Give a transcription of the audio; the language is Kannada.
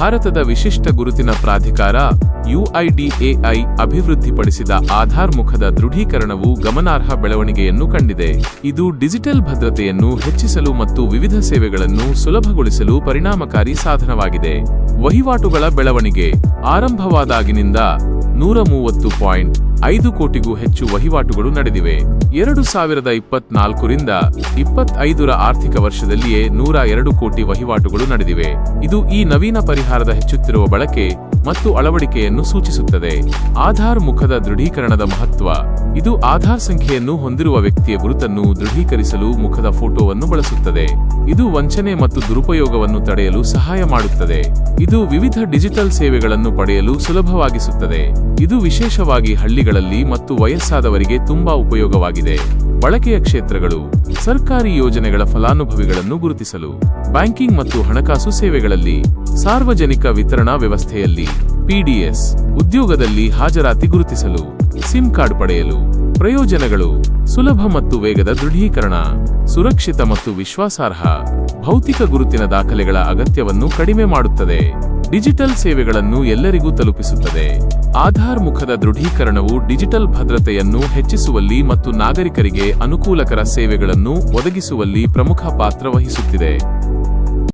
ಭಾರತದ ವಿಶಿಷ್ಟ ಗುರುತಿನ ಪ್ರಾಧಿಕಾರ ಯುಐಡಿಎಐ ಅಭಿವೃದ್ಧಿಪಡಿಸಿದ ಆಧಾರ್ ಮುಖದ ದೃಢೀಕರಣವು ಗಮನಾರ್ಹ ಬೆಳವಣಿಗೆಯನ್ನು ಕಂಡಿದೆ. ಇದು ಡಿಜಿಟಲ್ ಭದ್ರತೆಯನ್ನು ಹೆಚ್ಚಿಸಲು ಮತ್ತು ವಿವಿಧ ಸೇವೆಗಳನ್ನು ಸುಲಭಗೊಳಿಸಲು ಪರಿಣಾಮಕಾರಿ ಸಾಧನವಾಗಿದೆ. ವಹಿವಾಟುಗಳ ಬೆಳವಣಿಗೆ ಆರಂಭವಾದಾಗಿನಿಂದ ನೂರ ಮೂವತ್ತು ಪಾಯಿಂಟ್ ಐದು ಕೋಟಿಗೂ ಹೆಚ್ಚು ವಹಿವಾಟುಗಳು ನಡೆದಿವೆ. ಎರಡು ಸಾವಿರದ ಇಪ್ಪತ್ನಾಲ್ಕರಿಂದ ಇಪ್ಪತ್ತೈದರ ಆರ್ಥಿಕ ವರ್ಷದಲ್ಲಿಯೇ ನೂರ ಎರಡು ಕೋಟಿ ವಹಿವಾಟುಗಳು ನಡೆದಿವೆ. ಇದು ಈ ನವೀನ ಪರಿಹಾರದ ಹೆಚ್ಚುತ್ತಿರುವ ಬಳಕೆ ಮತ್ತು ಅಳವಡಿಕೆಯನ್ನು ಸೂಚಿಸುತ್ತದೆ. ಆಧಾರ್ ಮುಖದ ದೃಢೀಕರಣದ ಮಹತ್ವ. ಇದು ಆಧಾರ್ ಸಂಖ್ಯೆಯನ್ನು ಹೊಂದಿರುವ ವ್ಯಕ್ತಿಯ ಗುರುತನ್ನು ದೃಢೀಕರಿಸಲು ಮುಖದ ಫೋಟೋವನ್ನು ಬಳಸುತ್ತದೆ. ಇದು ವಂಚನೆ ಮತ್ತು ದುರುಪಯೋಗವನ್ನು ತಡೆಯಲು ಸಹಾಯ ಮಾಡುತ್ತದೆ. ಇದು ವಿವಿಧ ಡಿಜಿಟಲ್ ಸೇವೆಗಳನ್ನು ಪಡೆಯಲು ಸುಲಭವಾಗಿಸುತ್ತದೆ. ಇದು ವಿಶೇಷವಾಗಿ ಹಳ್ಳಿಗಳಲ್ಲಿ ಮತ್ತು ವಯಸ್ಸಾದವರಿಗೆ ತುಂಬಾ ಉಪಯೋಗವಾಗಿದೆ. ಬಳಕೆಯ ಕ್ಷೇತ್ರಗಳು, ಸರ್ಕಾರಿ ಯೋಜನೆಗಳ ಫಲಾನುಭವಿಗಳನ್ನು ಗುರುತಿಸಲು, ಬ್ಯಾಂಕಿಂಗ್ ಮತ್ತು ಹಣಕಾಸು ಸೇವೆಗಳಲ್ಲಿ ಸಾರ್ವಜನಿಕ ವಿತರಣಾ ವ್ಯವಸ್ಥೆಯಲ್ಲಿ ಪಿಡಿಎಸ್ ಉದ್ಯೋಗದಲ್ಲಿ ಹಾಜರಾತಿ ಗುರುತಿಸಲು, ಸಿಮ್ ಕಾರ್ಡ್ ಪಡೆಯಲು, ಪ್ರಯೋಜನಗಳು, ಸುಲಭ ಮತ್ತು ವೇಗದ ದೃಢೀಕರಣ, ಸುರಕ್ಷಿತ ಮತ್ತು ವಿಶ್ವಾಸಾರ್ಹ, ಭೌತಿಕ ಗುರುತಿನ ದಾಖಲೆಗಳ ಅಗತ್ಯವನ್ನು ಕಡಿಮೆ ಮಾಡುತ್ತದೆ. ಡಿಜಿಟಲ್ ಸೇವೆಗಳನ್ನು ಎಲ್ಲರಿಗೂ ತಲುಪಿಸುತ್ತದೆ. ಆಧಾರ್ ಮುಖದ ದೃಢೀಕರಣವು ಡಿಜಿಟಲ್ ಭದ್ರತೆಯನ್ನು ಹೆಚ್ಚಿಸುವಲ್ಲಿ ಮತ್ತು ನಾಗರಿಕರಿಗೆ ಅನುಕೂಲಕರ ಸೇವೆಗಳನ್ನು ಒದಗಿಸುವಲ್ಲಿ ಪ್ರಮುಖ ಪಾತ್ರ ವಹಿಸುತ್ತಿದೆ.